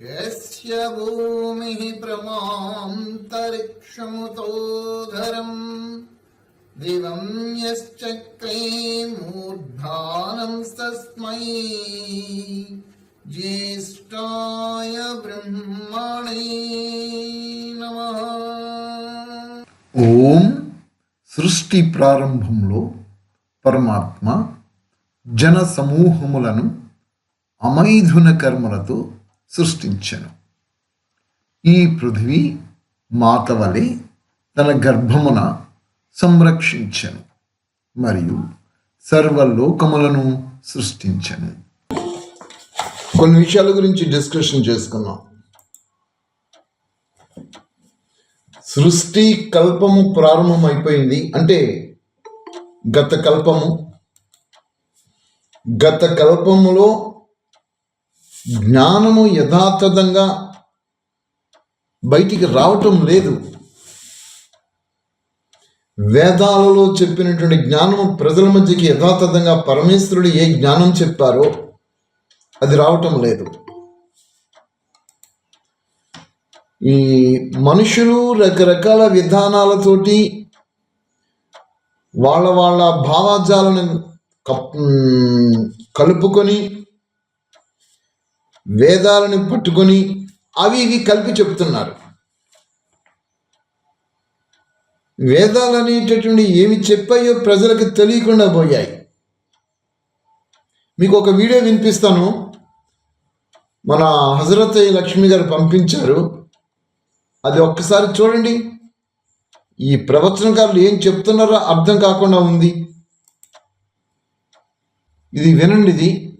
यस्य भूमिः प्रमान्तरिक्षमुतोघरम् दिवम् तस्मै సృష్టి ప్రారంభంలో పరమాత్మ జన సమూహములను అమైథున కర్మలతో సృష్టించను. ఈ పృథివీ మాత వలె తన గర్భమున సంరక్షించను మరియు సర్వలోకములను సృష్టించను. కొన్ని విషయాల గురించి డిస్కషన్ చేసుకున్నాం సృష్టి కల్పము ప్రారంభం అయిపోయింది అంటే గత కల్పము గత కల్పములో జ్ఞానము యథాతథంగా బయటికి రావటం లేదు. వేదాలలో చెప్పినటువంటి జ్ఞానము ప్రజల మధ్యకి యథాతథంగా పరమేశ్వరుడు ఏ జ్ఞానం చెప్పారో అది రావటం లేదు. ఈ మనుషులు రకరకాల విధానాలతోటి వాళ్ళ వాళ్ళ భావాజాలను కప్- కలుపుకొని వేదాలను పట్టుకొని అవి ఇవి కలిపి చెప్తున్నారు. వేదాలు అనేటటువంటి ఏమి చెప్పాయో ప్రజలకు తెలియకుండా పోయాయి. మీకు ఒక వీడియో వినిపిస్తాను. మన హజరత్ లక్ష్మి గారు పంపించారు. అది ఒక్కసారి చూడండి. ఈ ప్రవచనకారులు ఏం చెప్తున్నారో అర్థం కాకుండా ఉంది. ఇది వినండి ఇది.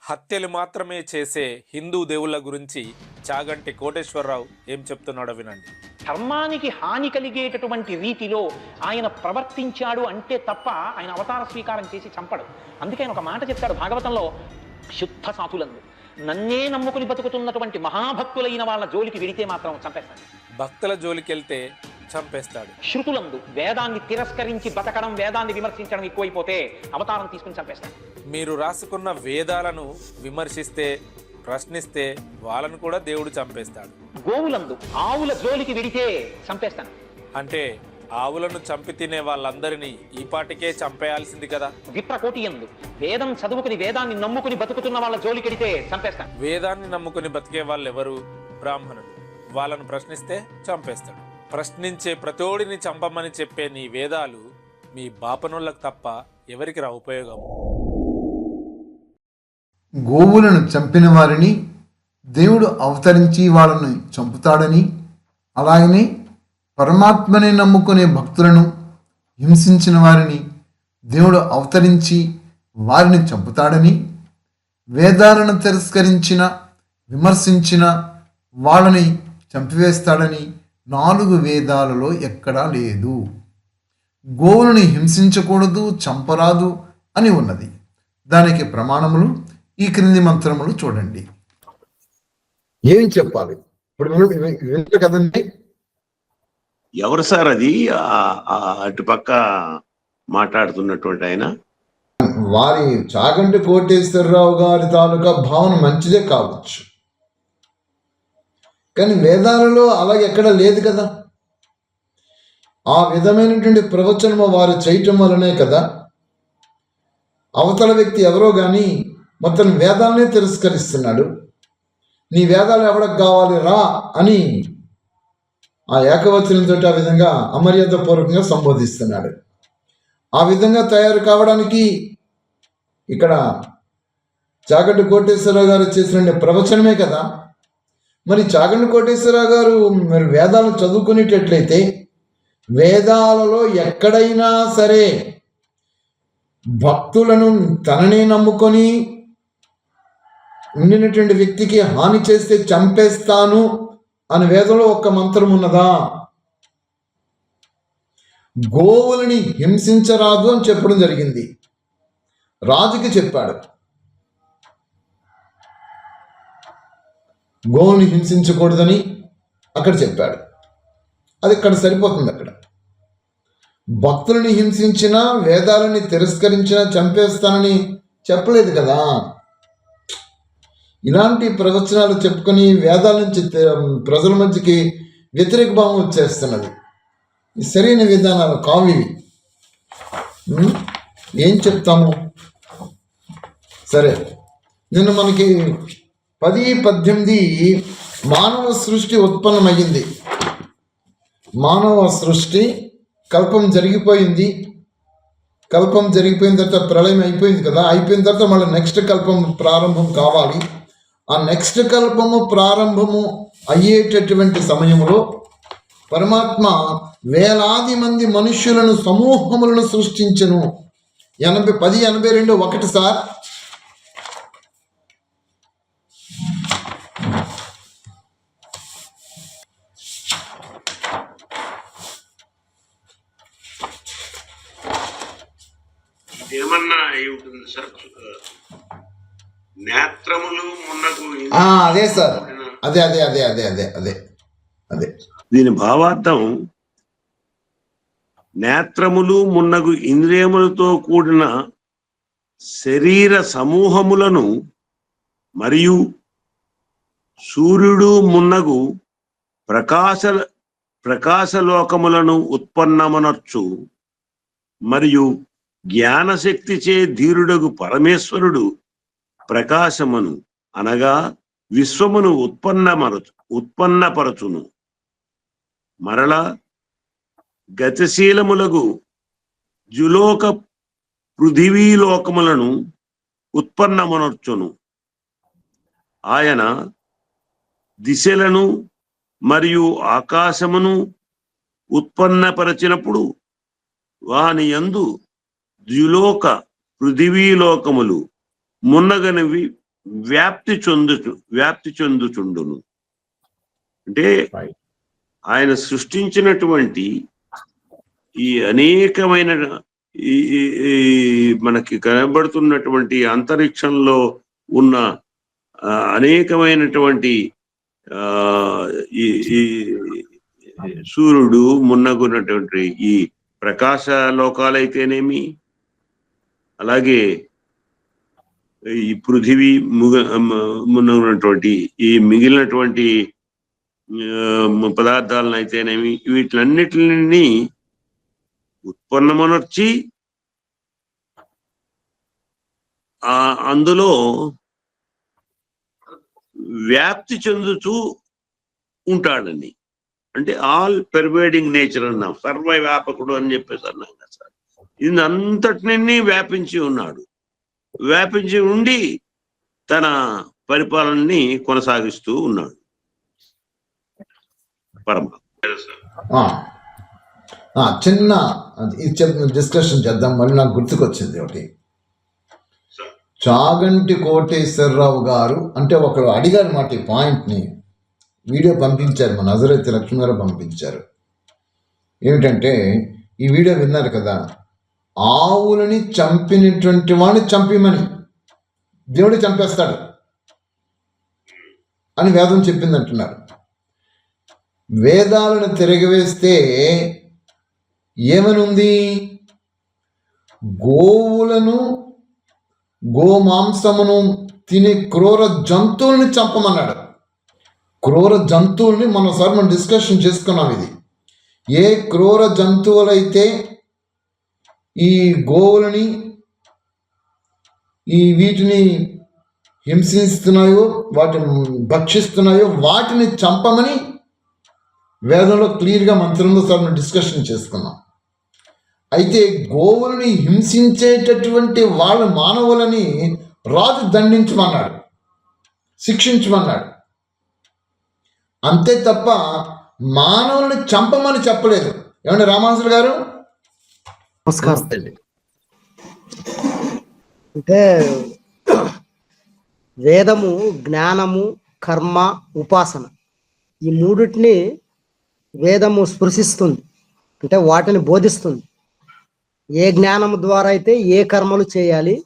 హత్యలు మాత్రమే చేసే హిందూ దేవుళ్ళ గురించి చాగంటి కోటేశ్వరరావు ఏం చెప్తున్నాడో వినండి. ధర్మానికి హాని కలిగేటటువంటి రీతిలో ఆయన ప్రవర్తించాడు అంటే తప్ప ఆయన అవతార స్వీకారం చేసి చంపడు. అందుకే ఆయన ఒక మాట చెప్తాడు భాగవతంలో శుద్ధ సాధులందు. నన్నే నమ్ముకుని బతుకుతున్నటువంటి మహాభక్తులైన వాళ్ళ జోలికి వెడితే మాత్రం చంపేస్తాడు. భక్తుల జోలికెళ్తే చంపేస్తాడు. శృతులందు వేదాన్ని తిరస్కరించి బతకడం వేదాన్ని విమర్శించడం ఎక్కువైపోతే అవతారం తీసుకుని చంపేస్తాడు. మీరు రాసుకున్న వేదాలను విమర్శిస్తే ప్రశ్నిస్తే వాళ్ళను కూడా దేవుడు చంపేస్తాడు. గోవులందు ఆవుల జోలికి వెడితే చంపేస్తాను. అంటే ఆవులను చంపి తినే వాళ్ళందరినీ ఈ పాటికే చంపేయాల్సింది కదా. విప్రకోటి ఎందు వేదం చదువుకుని వేదాన్ని నమ్ముకుని బతుకుతున్న వాళ్ళ జోలికెడితే చంపేస్తాను వేదాన్ని నమ్ముకుని బతికే వాళ్ళు ఎవరు బ్రాహ్మణులు వాళ్ళను ప్రశ్నిస్తే చంపేస్తాడు. ప్రశ్నించే ప్రతోడిని చంపమని చెప్పే నీ వేదాలు మీ బాపనులకు తప్ప ఎవరికి రా ఉపయోగం? గోవులను చంపిన వారిని దేవుడు అవతరించి వాళ్ళని చంపుతాడని అలాగనే పరమాత్మని నమ్ముకునే భక్తులను హింసించిన వారిని దేవుడు అవతరించి వారిని చంపుతాడని వేదాలను తిరస్కరించిన విమర్శించిన వాళ్ళని చంపివేస్తాడని నాలుగు వేదాలలో ఎక్కడా లేదు. గోవులను హింసించకూడదు చంపరాదు అని ఉన్నది. దానికి ప్రమాణములు ఈ క్రింది మంత్రములు చూడండి. ఏం చెప్పాలి? ఇప్పుడు వింటారు కదండి. ఎవరు సార్ అది? ఆ- పక్క అటుపక్క మాట్లాడుతున్నటువంటి ఆయన? వారి చాగంటి కోటేశ్వరరావు గారి తాలూకా భావన మంచిదే కావచ్చు. కానీ వేదాలలో అలాగే ఎక్కడ లేదు కదా. ఆ విధమైనటువంటి ప్రవచనము వారు చేయటం వలనే కదా. అవతల వ్యక్తి ఎవరో కానీ మొత్తం వేదాలనే తిరస్కరిస్తున్నాడు. నీ వేదాలు ఎవడకు కావాలి? రా అని ఆ ఏకవచనంతో ఆ విధంగా అమర్యాద పూర్వకంగా సంబోధిస్తున్నాడు. ఆ విధంగా తయారు కావడానికి ఇక్కడ చాగంటి కోటేశ్వరరావు గారు చేసిన ప్రవచనమే కదా. మరి చాగంటి కోటేశ్వరరావు గారు మరి వేదాలను చదువుకునేటట్లయితే వేదాలలో ఎక్కడైనా సరే భక్తులను తననే నమ్ముకొని ఉండినటువంటి వ్యక్తికి హాని చేస్తే చంపేస్తాను అని వేదంలో ఒక్క మంత్రం ఉన్నదా? గోవులని హింసించరాదు అని చెప్పడం జరిగింది. రాజుకి చెప్పాడు. గోవుని హింసించకూడదని అక్కడ చెప్పాడు. అది ఇక్కడ సరిపోతుంది అక్కడ. భక్తులని హింసించినా వేదాలని తిరస్కరించినా చంపేస్తానని చెప్పలేదు కదా? ఇలాంటి ప్రవచనాలు చెప్పుకొని వేదాల నుంచి ప్రజల మధ్యకి వ్యతిరేక భావం వచ్చేస్తున్నది సరైన విధానాలు కావు ఇవి. ఏం చెప్తాము? సరే. నిన్న మనకి పది పద్దెనిమిది మానవ సృష్టి ఉత్పన్నమయ్యింది. మానవ సృష్టి కల్పం జరిగిపోయింది. కల్పం జరిగిపోయిన తర్వాత ప్రళయం అయిపోయింది కదా. అయిపోయిన తర్వాత మళ్ళీ నెక్స్ట్ కల్పం ప్రారంభం కావాలి. ఆ నెక్స్ట్ కల్పము ప్రారంభము అయ్యేటటువంటి సమయంలో పరమాత్మ వేలాది మంది మనుష్యులను సమూహములను సృష్టించను. ఎనభై పది ఎనభై రెండు ఒకటి సార్. ఏమన్నా అయి ఉంటుంది సార్? అదే సార్. అదే అదే అదే అదే అదే అదే. అదే. దీని భావార్థం నేత్రములు మున్నగు ఇంద్రియములతో కూడిన శరీర సమూహములను మరియు సూర్యుడు మున్నగు ప్రకాశ ప్రకాశలోకములను ఉత్పన్నమనర్చు మరియు జ్ఞానశక్తిచే ధీరుడగు పరమేశ్వరుడు ప్రకాశమును అనగా విశ్వమును ఉత్పన్నమరచు ఉత్పన్నపరచును. మరల గతిశీలములగు జులోక పృథివీలోకములను ఉత్పన్నమనర్చును. ఆయన దిశలను మరియు ఆకాశమును ఉత్పన్నపరచినప్పుడు వాని యందు ద్యులోక పృథివీలోకములు మున్నగనివి వ్యాప్తి చెందుచు వ్యాప్తి చెందుచుండును అంటే. ఆయన సృష్టించినటువంటి ఈ అనేకమైన ఈ మనకి కనబడుతున్నటువంటి అంతరిక్షంలో ఉన్న అనేకమైనటువంటి ఈ సూర్యుడు మున్నగున్నటువంటి ఈ ప్రకాశ లోకాలైతేనేమి అలాగే ఈ పృథివీ ముగ ఉన్నటువంటి ఈ మిగిలినటువంటి పదార్థాలను అయితేనేమి వీటిలన్నిటిని ఉత్పన్నమనర్చి ఆ అందులో వ్యాప్తి చెందుతూ ఉంటాడని అంటే ఆల్ పెర్వేడింగ్ నేచర్ అన్నాం. సర్వవ్యాపకుడు అని చెప్పేసి అన్నాం కదా సార్. ఇది అంతటిని వ్యాపించి ఉన్నాడు. వ్యాపించి ఉండి తన పరిపాలనని కొనసాగిస్తూ ఉన్నాడు. పరమ చిన్న డిస్కషన్ చేద్దాం మళ్ళీ నాకు గుర్తుకొచ్చింది ఒకటి. చాగంటి కోటేశ్వరరావు గారు అంటే ఒకరు అడిగారు మాట ఈ పాయింట్ని. వీడియో పంపించారు మన నజరైతే లక్ష్మీ గారు పంపించారు. ఏమిటంటే ఈ వీడియో విన్నారు కదా ఆవులని చంపినటువంటి వాడిని చంపిమని. దేవుడు చంపేస్తాడు అని వేదం చెప్పింది అంటున్నారు వేదాలను తిరగవేస్తే ఏమనుంది? గోవులను గోమాంసమును తినే క్రూర జంతువుల్ని చంపమన్నాడు. క్రూర జంతువుల్ని మనసారి మనం డిస్కషన్ చేసుకున్నాం ఇది. ఏ క్రూర జంతువులైతే ఈ గోవులని ఈ వీటిని హింసిస్తున్నాయో వాటిని భక్షిస్తున్నాయో వాటిని చంపమని వేదంలో క్లియర్గా మంత్రంలో సార్ మనం డిస్కషన్ చేసుకున్నాం. అయితే గోవులని హింసించేటటువంటి వాళ్ళ మానవులని రాజు దండించమన్నాడు శిక్షించమన్నాడు. అంతే తప్ప మానవుల్ని చంపమని చెప్పలేదు. ఏమంటే రామానుజులు గారు? నమస్కారం. అంటే వేదము జ్ఞానము కర్మ ఉపాసన ఈ మూడిటిని వేదము స్పృశిస్తుంది. అంటే వాటిని బోధిస్తుంది. ఏ జ్ఞానము ద్వారా అయితే ఏ కర్మలు చేయాలి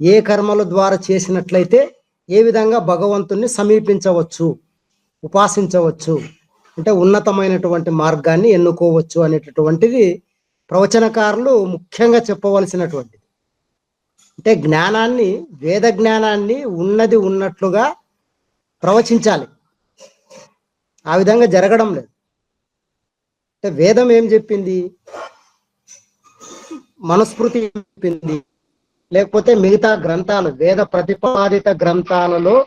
ఏ కర్మల ద్వారా చేసినట్లయితే ఏ విధంగా భగవంతుణ్ణి సమీపించవచ్చు ఉపాసించవచ్చు అంటే ఉన్నతమైనటువంటి మార్గాన్ని ఎన్నుకోవచ్చు అనేటటువంటిది ప్రవచనకారులు ముఖ్యంగా చెప్పవలసినటువంటిది. అంటే జ్ఞానాన్ని వేద జ్ఞానాన్ని ఉన్నది ఉన్నట్లుగా ప్రవచించాలి. ఆ విధంగా జరగడం లేదు. అంటే వేదం ఏం చెప్పింది? మనుస్మృతి చెప్పింది. లేకపోతే మిగతా గ్రంథాలు వేద ప్రతిపాదిత గ్రంథాలలో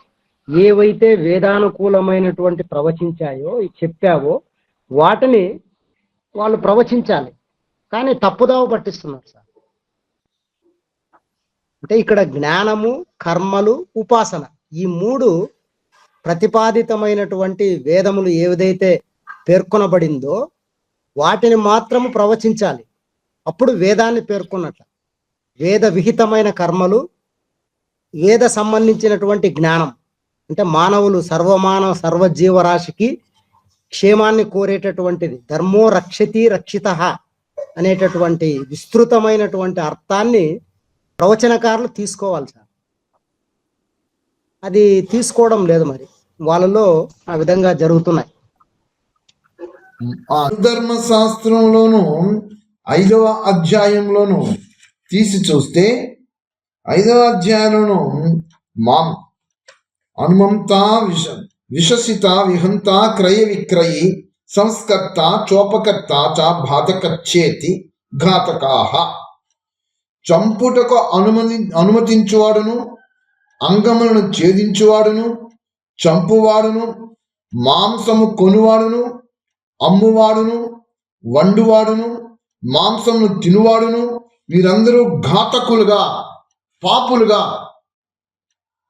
ఏవైతే వేదానుకూలమైనటువంటి ప్రవచించాయో చెప్పావో వాటిని వాళ్ళు ప్రవచించాలి. కానీ తప్పుదావ పట్టిస్తున్నారు సార్. అంటే ఇక్కడ జ్ఞానము కర్మలు ఉపాసన ఈ మూడు ప్రతిపాదితమైనటువంటి వేదములు ఏదైతే పేర్కొనబడిందో వాటిని మాత్రము ప్రవచించాలి. అప్పుడు వేదాన్ని పేర్కొన్నట్ల. వేద విహితమైన కర్మలు వేద సంబంధించినటువంటి జ్ఞానం. అంటే మానవులు సర్వమానవ సర్వజీవరాశికి క్షేమాన్ని కోరేటటువంటిది. ధర్మో రక్షతి రక్షిత. అనేటటువంటి విస్తృతమైనటువంటి అర్థాన్ని ప్రవచనకారులు తీసుకోవాలి సార్. అది తీసుకోవడం లేదు మరి. వాళ్ళలో ఆ విధంగా జరుగుతున్నాయి. ధర్మ శాస్త్రంలోను ఐదవ అధ్యాయంలోను తీసి చూస్తే ఐదవ అధ్యాయంలోను మాం అనుమంతా విష విషసిత విహంత క్రయ విక్రయి సంస్కర్త చోపకర్త చ బాధకచ్చేతి ఘాతకాహ. చంపుటకు అనుమతి అనుమతించువాడును అంగములను ఛేదించువాడును చంపువాడును మాంసము కొనువాడును అమ్మువాడును వండువాడును మాంసమును తినువాడును వీరందరూ ఘాతకులుగా పాపులుగా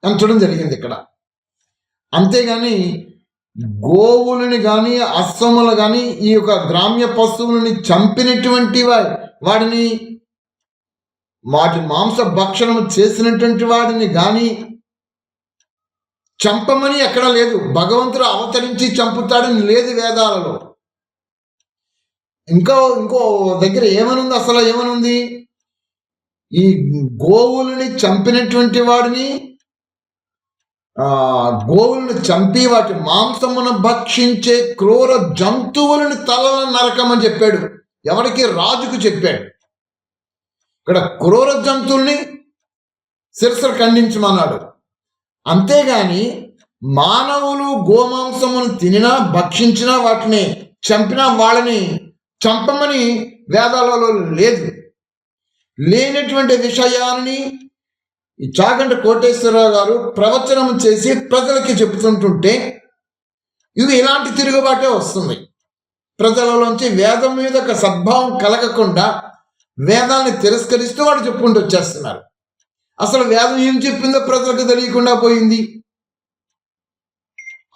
ఎంచడం జరిగింది ఇక్కడ. అంతేగాని గోవులని కానీ అశ్వములు కానీ ఈ యొక్క గ్రామ్య పశువులని చంపినటువంటి వా- వాడిని వాటి మాంస భక్షణము చేసినటువంటి వాడిని కానీ చంపమని ఎక్కడ లేదు. భగవంతుడు అవతరించి చంపుతాడని లేదు వేదాలలో. ఇంకా ఇంకో దగ్గర ఏమనుంది అసలు? ఏమనుంది? ఈ గోవులని చంపినటువంటి వాడిని గోవులను చంపి వాటి మాంసమును భక్షించే క్రూర జంతువులను తలల నరకమని చెప్పాడు. ఎవరికి రాజుకు చెప్పాడు. ఇక్కడ క్రూర జంతువుల్ని శిరసలు ఖండించమన్నాడు. అంతేగాని మానవులు గోమాంసమును తినినా భక్షించినా వాటిని చంపినా వాళ్ళని చంపమని వేదాలలో లేదు. లేనటువంటి విషయాన్ని ఈ చాగంట కోటేశ్వరరావు గారు ప్రవచనం చేసి ప్రజలకి చెబుతుంటుంటే ఇది ఇలాంటి తిరుగుబాటే వస్తుంది. ప్రజలలోంచి వేదం మీద ఒక సద్భావం కలగకుండా వేదాన్ని తిరస్కరిస్తూ వాడు చెప్పుకుంటూ వచ్చేస్తున్నారు. అసలు వేదం ఏం చెప్పిందో ప్రజలకు తెలియకుండా పోయింది.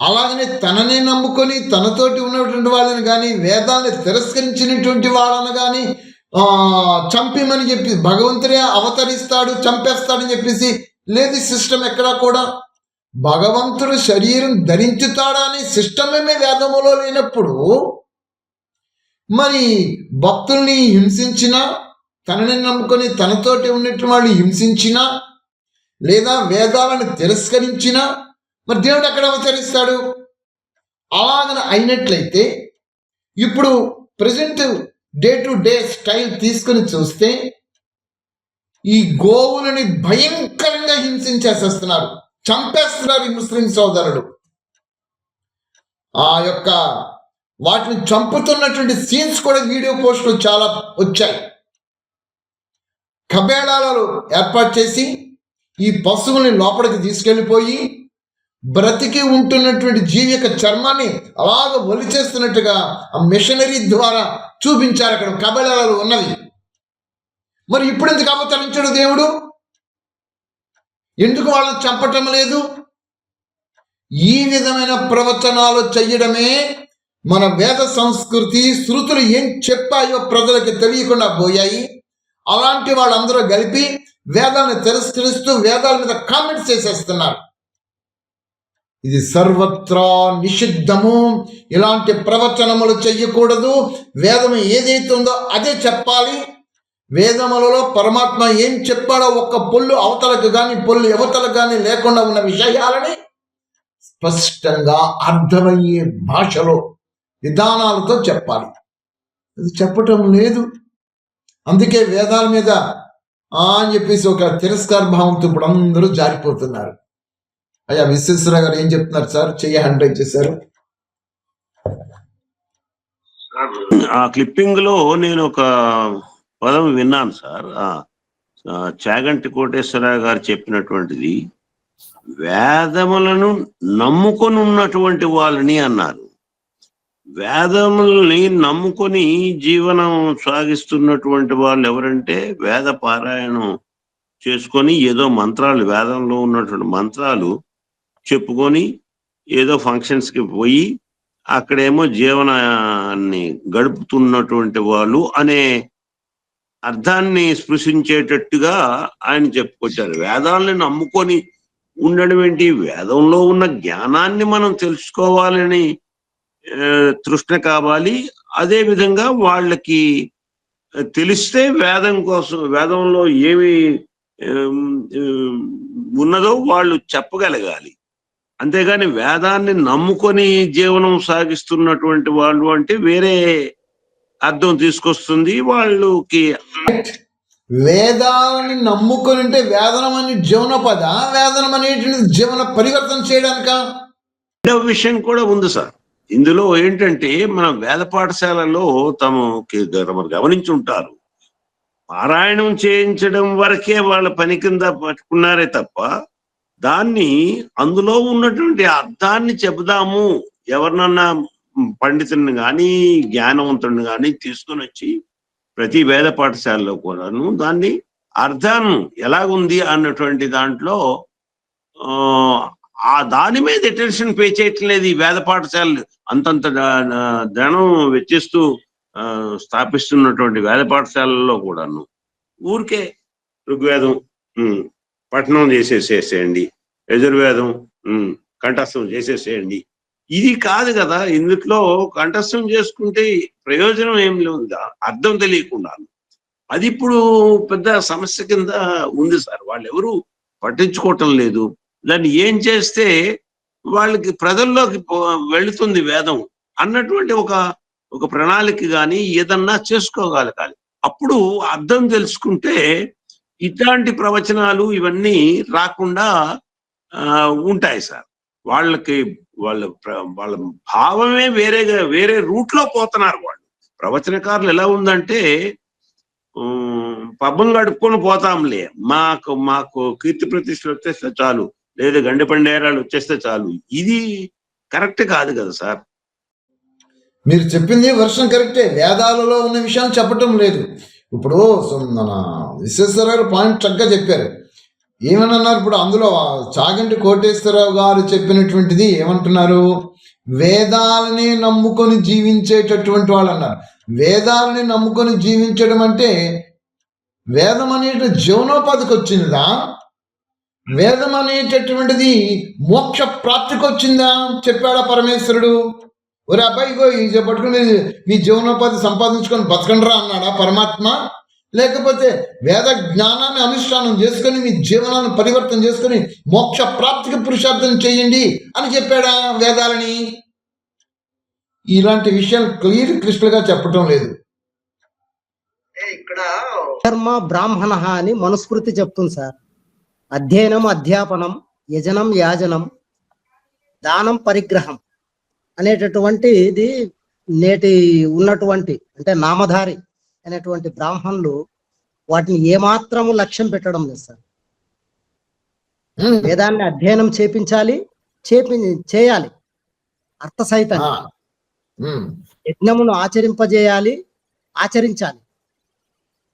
అలాగనే తనని నమ్ముకొని తనతోటి ఉన్నటువంటి వాళ్ళని కానీ వేదాన్ని తిరస్కరించినటువంటి వాళ్ళని కానీ చంపిమని చెప్పి భగవంతుడే అవతరిస్తాడు చంపేస్తాడని చెప్పేసి లేదు సిస్టమ్ ఎక్కడా కూడా. భగవంతుడు శరీరం ధరించుతాడా అనే సిస్టమే వేదములో లేనప్పుడు మరి భక్తుల్ని హింసించినా తనని నమ్ముకొని తనతోటి ఉన్నట్టు వాళ్ళు హింసించినా లేదా వేదాలను తిరస్కరించినా మరి దేవుడు ఎక్కడ అవతరిస్తాడు? అలాగన అయినట్లయితే ఇప్పుడు present day to day style తీసుకుని చూస్తే ఈ గోవులని భయంకరంగా హింసించేసేస్తున్నారు. చంపేస్తున్నారు ఈ ముస్లిం సోదరుడు ఆ యొక్క వాటిని చంపుతున్నటువంటి సీన్స్ కూడా వీడియో పోస్టులు చాలా వచ్చాయి. కబేళాలలో ఏర్పాటు చేసి ఈ పశువుల్ని లోపలికి తీసుకెళ్ళిపోయి బ్రతికి ఉంటున్నటువంటి జీవి యొక్క చర్మాన్ని అలాగ ఒలిచేస్తున్నట్టుగా ఆ మిషనరీ ద్వారా చూపించారు అక్కడ కబళాలు ఉన్నవి. మరి ఇప్పుడు ఎందుకు అవతరించడు దేవుడు? ఎందుకు వాళ్ళని చంపటం లేదు? ఈ విధమైన ప్రవచనాలు చెయ్యడమే మన వేద సంస్కృతి శృతులు ఏం చెప్పాయో ప్రజలకు తెలియకుండా పోయాయి. అలాంటి వాళ్ళందరూ కలిపి వేదాన్ని తిరస్కరిస్తూ వేదాల మీద కామెంట్స్ చేసేస్తున్నారు. ఇది సర్వత్రా నిషిద్ధము. ఇలాంటి ప్రవచనములు చెయ్యకూడదు. వేదము ఏదైతే ఉందో అదే చెప్పాలి. వేదములలో పరమాత్మ ఏం చెప్పాడో ఒక్క పొల్లు అవతలకు కానీ పొల్లు యువతలకు కానీ లేకుండా ఉన్న విషయాలని స్పష్టంగా అర్థమయ్యే భాషలో విధానాలతో చెప్పాలి. అది చెప్పటం లేదు. అందుకే వేదాల మీద అని చెప్పేసి ఒక తిరస్కార భావంతో ఇప్పుడు అందరూ జారిపోతున్నారు. అయ్యా విశ్వేశ్వరరావు గారు ఏం చెప్తున్నారు సార్? చెయ్యి హండ్రెడ్ చేశారు. ఆ క్లిప్పింగ్లో నేను ఒక పదం విన్నాను సార్. చాగంటి కోటేశ్వరరావు గారు చెప్పినటువంటిది వేదములను నమ్ముకొని ఉన్నటువంటి వాళ్ళని అన్నారు. వేదముల్ని నమ్ముకొని జీవనం సాగిస్తున్నటువంటి వాళ్ళు ఎవరంటే వేద పారాయణం చేసుకొని ఏదో మంత్రాలు వేదంలో ఉన్నటువంటి మంత్రాలు చెప్పుకొని ఏదో ఫంక్షన్స్కి పోయి అక్కడేమో జీవనాన్ని గడుపుతున్నటువంటి వాళ్ళు అనే అర్థాన్ని స్పృశించేటట్టుగా ఆయన చెప్పుకొచ్చారు. వేదాలని నమ్ముకొని ఉండడం ఏంటి? వేదంలో ఉన్న జ్ఞానాన్ని మనం తెలుసుకోవాలని తృష్ణ కావాలి. అదే విధంగా వాళ్ళకి తెలిస్తే వేదం కోసం వేదంలో ఏమి ఉన్నదో వాళ్ళు చెప్పగలగాలి. అంతేగాని వేదాన్ని నమ్ముకొని జీవనం సాగిస్తున్నటువంటి వాళ్ళు అంటే వేరే అర్థం తీసుకొస్తుంది వాళ్ళకి. వేదాలని నమ్ముకొని ఉంటే వేదనం అని జీవనపద వేదనం అనేటువంటి జీవన పరివర్తన చేయడానిక? రెండవ విషయం కూడా ఉంది సార్. ఇందులో ఏంటంటే మన వేద పాఠశాలలో తమ గమనించి ఉంటారు పారాయణం చేయించడం వరకే వాళ్ళ పని కింద పట్టుకున్నారే తప్ప దాన్ని అందులో ఉన్నటువంటి అర్థాన్ని చెబుదాము. ఎవరినన్నా పండితుడిని కానీ జ్ఞానవంతుడిని కానీ తీసుకొని వచ్చి ప్రతి వేద పాఠశాలలో కూడాను దాన్ని అర్థం ఎలాగుంది అన్నటువంటి దాంట్లో ఆ, దాని మీద అటెన్షన్ పే చేయటం లేదు ఈ వేద పాఠశాలలు. అంతంత ధనం వెచ్చిస్తూ స్థాపిస్తున్నటువంటి వేద పాఠశాలల్లో కూడాను. ఊరికే ఋగ్వేదం పఠనం చేసేసేసేయండి యజుర్వేదం కంఠస్థం చేసేసేయండి. ఇది కాదు కదా ఇందులో కంఠస్థం చేసుకుంటే ప్రయోజనం ఏం లేదా అర్థం తెలియకుండా అది ఇప్పుడు పెద్ద సమస్య కింద ఉంది సార్. వాళ్ళు ఎవరు పట్టించుకోవటం లేదు. దాన్ని ఏం చేస్తే వాళ్ళకి ప్రజల్లోకి వెళుతుంది వేదం అన్నటువంటి ఒక ఒక ప్రణాళిక కానీ ఏదన్నా చేసుకోగలగాలి అప్పుడు అర్థం తెలుసుకుంటే ఇట్లాంటి ప్రవచనాలు ఇవన్నీ రాకుండా ఉంటాయి సార్. వాళ్ళకి వాళ్ళ వాళ్ళ భావమే వేరేగా వేరే రూట్లో పోతున్నారు వాళ్ళు. ప్రవచనకారులు ఎలా ఉందంటే పబ్బం గడుపుకొని పోతాంలే. మాకు మాకు కీర్తి ప్రతిష్టలు వచ్చేస్తే చాలు. లేదా గండి పండేరాలు వచ్చేస్తే చాలు. ఇది కరెక్ట్ కాదు కదా సార్? మీరు చెప్పింది వర్షం కరెక్టే. వేదాలలో ఉన్న విషయాలు చెప్పటం లేదు. ఇప్పుడు మన విశ్వేశ్వరరావు పాయింట్ చక్కగా చెప్పారు. ఏమని అన్నారు ఇప్పుడు అందులో చాగంటి కోటేశ్వరరావు గారు చెప్పినటువంటిది ఏమంటున్నారు? వేదాలని నమ్ముకొని జీవించేటటువంటి వాళ్ళు అన్నారు వేదాలని నమ్ముకొని జీవించడం అంటే వేదం అనేట జీవనోపాధికి వచ్చిందా వేదం అనేటటువంటిది మోక్ష ప్రాప్తికి వచ్చిందా చెప్పాడా పరమేశ్వరుడు? ఒరే అబ్బాయి ఇగో ఇది పట్టుకుని మీ జీవనోపాధి సంపాదించుకొని బతకండి రా అన్నాడా పరమాత్మ? లేకపోతే వేద జ్ఞానాన్ని అనుష్ఠానం చేసుకొని మీ జీవనాన్ని పరివర్తన చేసుకొని మోక్ష ప్రాప్తికి పురుషార్థం చేయండి అని చెప్పాడా వేదాలని? ఇలాంటి విషయాలు క్లియర్ క్రిస్టల్గా చెప్పటం లేదు. ధర్మ బ్రాహ్మణ అని మనుస్మృతి చెప్తుంది సార్. అధ్యయనం అధ్యాపనం యజనం యాజనం దానం పరిగ్రహం అనేటటువంటి ఇది నేటి ఉన్నటువంటి అంటే నామధారి అనేటువంటి బ్రాహ్మణులు వాటిని ఏమాత్రము లక్ష్యం పెట్టడం లేదు సార్. వేదాన్ని అధ్యయనం చేపించాలి చేపి చేయాలి. అర్థ సహితంగా ఉమ్, యజ్ఞమును ఆచరింపజేయాలి ఆచరించాలి.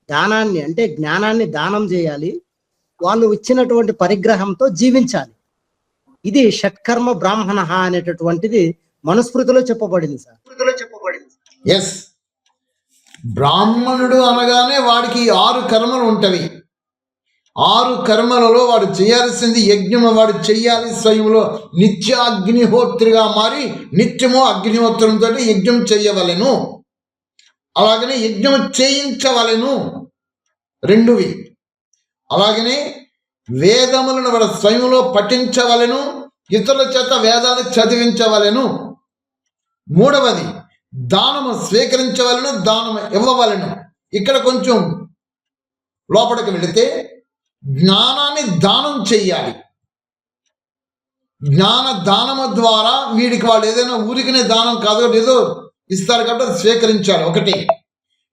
దానాన్ని అంటే జ్ఞానాన్ని దానం చేయాలి వాళ్ళు ఇచ్చినటువంటి పరిగ్రహంతో జీవించాలి. ఇది షట్కర్మ బ్రాహ్మణ అనేటటువంటిది మనుస్మృతిలో చెప్పబడింది సార్. ఎస్ బ్రాహ్మణుడు అనగానే వాడికి ఆరు కర్మలు ఉంటవి. ఆరు కర్మలలో వాడు చేయాల్సింది యజ్ఞము వాడు చెయ్యాలి స్వయంలో నిత్య అగ్నిహోత్రిగా మారి నిత్యము అగ్నిహోత్రంతో యజ్ఞం చేయవలెను. అలాగనే యజ్ఞం చేయించవలెను. రెండువి. అలాగనే వేదములను వాడు స్వయంలో పఠించవలెను. ఇతరుల చేత వేదాలు చదివించవలెను. మూడవది. దానము స్వీకరించవలను దానము ఇవ్వవలను. ఇక్కడ కొంచెం లోపలికి వెళితే జ్ఞానాన్ని దానం చెయ్యాలి. జ్ఞాన దానము ద్వారా వీడికి వాళ్ళు ఏదైనా ఊరికినే దానం కాదో ఏదో ఇస్తారు కాబట్టి స్వీకరించాలి. ఒకటి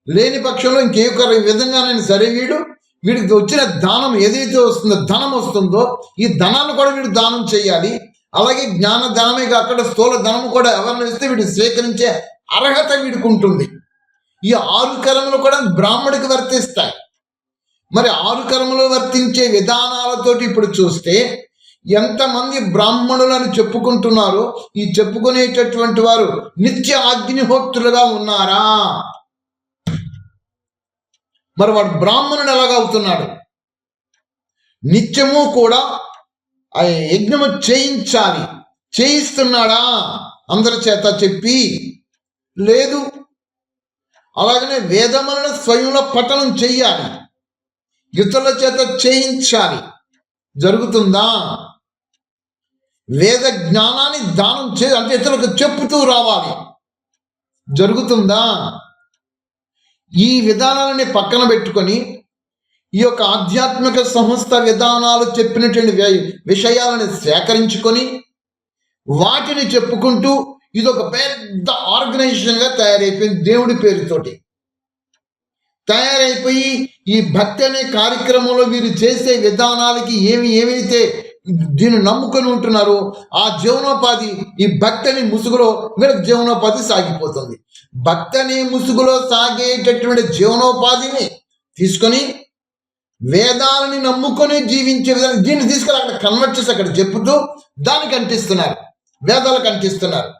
లేని పక్షంలో ఇంకే విధంగా నేను సరే వీడు వీడికి వచ్చిన దానం ఏదైతే వస్తుందో ధనం వస్తుందో ఈ ధనాన్ని కూడా వీడు దానం చేయాలి అలాగే జ్ఞాన ధనమే కాకుండా స్థూల ధనం కూడా ఎవరిని ఇస్తే వీడు స్వీకరించే అర్హత వీడుకుంటుంది. ఈ ఆరు కర్మలు కూడా బ్రాహ్మడికి వర్తిస్తాయి. మరి ఆరు కర్మలు వర్తించే విధానాలతోటి ఇప్పుడు చూస్తే ఎంతమంది బ్రాహ్మణులను చెప్పుకుంటున్నారో ఈ చెప్పుకునేటటువంటి వారు నిత్య అగ్నిహోత్రులుగా ఉన్నారా? మరి వాడు బ్రాహ్మణుడు ఎలాగవుతున్నాడు నిత్యము కూడా ఆ యజ్ఞము చేయించాలి. చేయిస్తున్నాడా? అందరి చేత చెప్పి లేదు. అలాగనే వేదములను స్వయంలో పఠనం చెయ్యాలి. ఇతరుల చేత చేయించాలి. జరుగుతుందా? వేద జ్ఞానాన్ని దానం చే అంటే ఇతరులకు చెప్పుతూ రావాలి. జరుగుతుందా? ఈ విధానాలని పక్కన పెట్టుకొని ఈ యొక్క ఆధ్యాత్మిక సంస్థ విధానాలు చెప్పినటువంటి విషయాలను సేకరించుకొని వాటిని చెప్పుకుంటూ ఇది ఒక పెద్ద ఆర్గనైజేషన్గా తయారైపోయింది దేవుడి పేరుతోటి. తయారైపోయి ఈ భక్తి అనే కార్యక్రమంలో వీరు చేసే విధానాలకి ఏమి ఏమైతే దీన్ని నమ్ముకొని ఉంటున్నారో ఆ జీవనోపాధి ఈ భక్తి అనే ముసుగులో వీళ్ళకి జీవనోపాధి సాగిపోతుంది. భక్తి అనే ముసుగులో సాగేటటువంటి జీవనోపాధిని తీసుకొని వేదాలని నమ్ముకొని జీవించే విధానం దీన్ని తీసుకెళ్ళి అక్కడ కన్వర్ట్ చేసి అక్కడ చెప్పుతూ దానికి అంటిస్తున్నారు. వేదాలకు అంటిస్తున్నారు.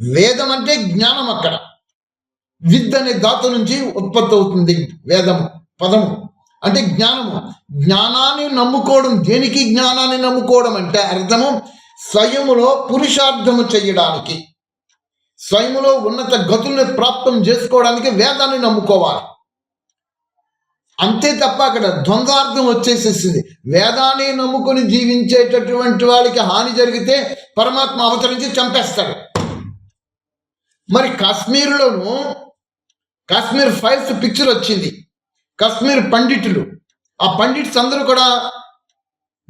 వేదం అంటే జ్ఞానం అక్కడ. విద్ అనే ధాతు నుంచి ఉత్పత్తి అవుతుంది వేదము పదము. అంటే జ్ఞానము. జ్ఞానాన్ని నమ్ముకోవడం దేనికి జ్ఞానాన్ని నమ్ముకోవడం అంటే అర్థము స్వయములో పురుషార్థము చేయడానికి. స్వయములో ఉన్నత గతుల్ని ప్రాప్తం చేసుకోవడానికి వేదాన్ని నమ్ముకోవాలి. అంతే తప్ప అక్కడ ద్వంద్వార్థం వచ్చేసేసింది. వేదాన్ని నమ్ముకుని జీవించేటటువంటి వాళ్ళకి హాని జరిగితే పరమాత్మ అవతరించి చంపేస్తాడు. మరి కాశ్మీర్లోను కాశ్మీర్ ఫైల్స్ పిక్చర్ వచ్చింది. కాశ్మీర్ పండితులు. ఆ పండిట్స్ అందరూ కూడా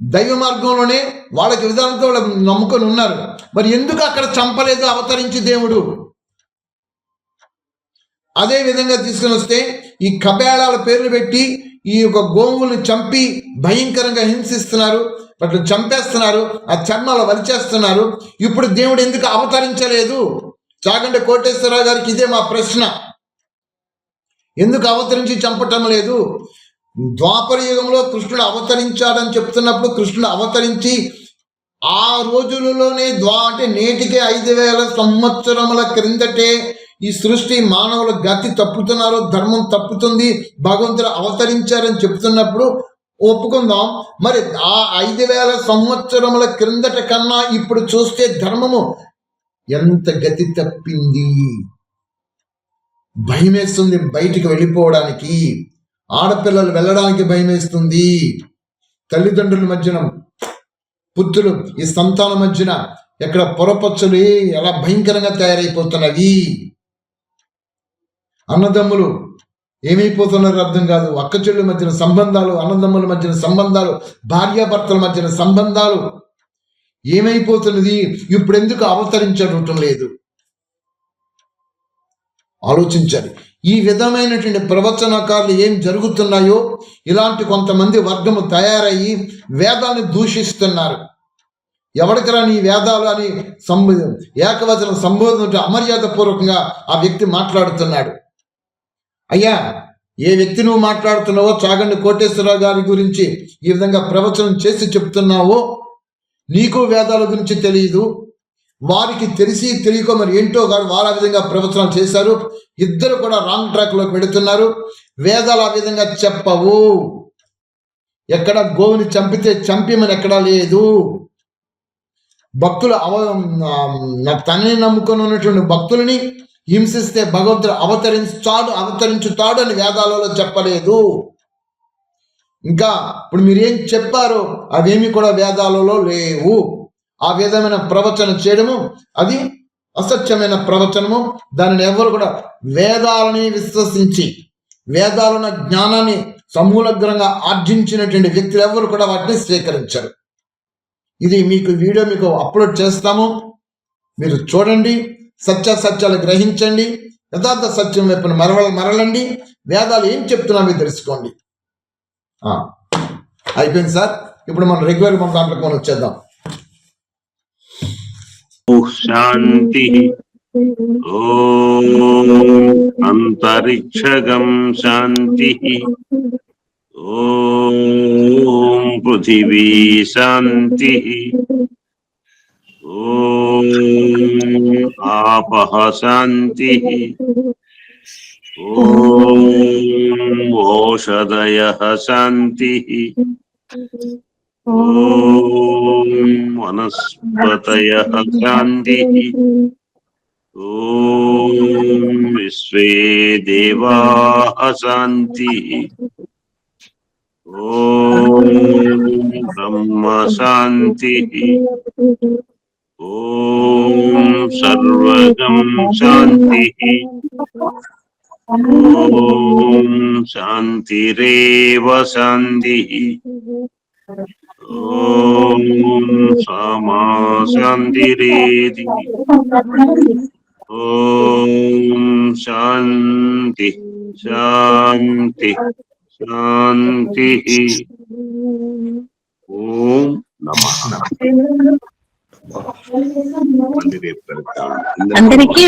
దైవ మార్గంలోనే వాళ్ళకి విధానంతో వాళ్ళు నమ్ముకొని ఉన్నారు. మరి ఎందుకు అక్కడ చంపలేదు అవతరించి దేవుడు? అదే విధంగా తీసుకుని వస్తే ఈ కబేళాల పేర్లు పెట్టి ఈ యొక్క గోవుల్ని చంపి భయంకరంగా హింసిస్తున్నారు. వాటిని చంపేస్తున్నారు. ఆ చర్మాలు వలిచేస్తున్నారు ఇప్పుడు దేవుడు ఎందుకు అవతరించలేదు? చాగంటి కోటేశ్వరరావు గారికి ఇదే మా ప్రశ్న. ఎందుకు అవతరించి చంపటం లేదు? ద్వాపర యుగంలో కృష్ణుడు అవతరించాడని చెప్తున్నప్పుడు కృష్ణుడు అవతరించి ఆ రోజులలోనే ద్వా అంటే నేటికి ఐదు వేల సంవత్సరముల క్రిందటే ఈ సృష్టి మానవుల గతి తప్పుతున్నారు ధర్మం తప్పుతుంది భగవంతుడు అవతరించారని చెప్తున్నప్పుడు ఒప్పుకుందాం. మరి ఆ ఐదు వేల సంవత్సరముల క్రిందట కన్నా ఇప్పుడు చూస్తే ధర్మము ఎంత గతి తప్పింది? భయమేస్తుంది బయటికి వెళ్ళిపోవడానికి. ఆడపిల్లలు వెళ్ళడానికి భయమేస్తుంది. తల్లిదండ్రుల మధ్యన పుత్రులు ఈ సంతానం మధ్యన ఎక్కడ పొరపచ్చులు ఎలా భయంకరంగా తయారైపోతున్నవి అన్నదమ్ములు ఏమైపోతున్నారో అర్థం కాదు. అక్క చెల్లెల మధ్యన సంబంధాలు అన్నదమ్ముల మధ్యన సంబంధాలు భార్యాభర్తల మధ్యన సంబంధాలు ఏమైపోతున్నది? ఇప్పుడు ఎందుకు అవతరించడం లేదు? ఆలోచించాలి. ఈ విధమైనటువంటి ప్రవచనకారులు ఏం జరుగుతున్నాయో? ఇలాంటి కొంతమంది వర్గము తయారయ్యి వేదాన్ని దూషిస్తున్నారు. ఎవరికి రాని వేదాలు అని సంబ ఏకవచన సంబోధన అమర్యాద పూర్వకంగా ఆ వ్యక్తి మాట్లాడుతున్నాడు. అయ్యా ఏ వ్యక్తి నువ్వు మాట్లాడుతున్నావో చాగండి కోటేశ్వరరావు గారి గురించి ఈ విధంగా ప్రవచనం చేసి చెప్తున్నావో నీకు వేదాల గురించి తెలియదు. వారికి తెలిసి తెలియక మరి ఏంటో గారు వారు ఆ విధంగా ప్రవచనం చేశారు. ఇద్దరు కూడా రాంగ్ ట్రాక్లోకి వెళుతున్నారు. వేదాలు ఆ విధంగా చెప్పవు. ఎక్కడ గోవుని చంపితే చంపిమని ఎక్కడా లేదు. భక్తులు అవ తనని నమ్ముకొని ఉన్నటువంటి భక్తులని హింసిస్తే భగవంతుడు అవతరించాడు అవతరించుతాడు అని వేదాలలో చెప్పలేదు. ఇంకా ఇప్పుడు మీరు ఏం చెప్పారో అవేమి కూడా వేదాలలో లేవు. ఆ విధమైన ప్రవచనం చేయడము అది అసత్యమైన ప్రవచనము. దానిని ఎవరు కూడా వేదాలని విశ్వసించి వేదాలున్న జ్ఞానాన్ని సమూలగ్రంగా ఆర్జించినటువంటి వ్యక్తులు ఎవరు కూడా వాటిని స్వీకరించరు. ఇది మీకు వీడియో మీకు అప్లోడ్ చేస్తాము. మీరు చూడండి సత్యాసత్యాలు గ్రహించండి యథార్థ సత్యం వైపున మరవ మరలండి. వేదాలు ఏం చెప్తున్నామో తెలుసుకోండి. అయిపోయింది సార్. ఇప్పుడు మనం రెగ్యులర్ మన దాంట్లోకి మనం వచ్చేద్దాం. శాంతి. ఓం అంతరిక్షగం శాంతి. ఓం పృథివీ శాంతి. ఓం ఆపః శాంతి. ఓం ఓషధయః శాంతి ఓం వనస్పతయః శాంతి ఓం విశ్వే దేవాః శాంతి ఓం బ్రహ్మ శాంతి ఓం సర్వగం శాంతి ఓం శాంతిరేవ శాంతి ఓం సమా శాంతిరేది ఓం శాంతి శాంతి శాంతి ఓం నమ మళ్ళీ రేపు కలుద్దాం. అందరికీ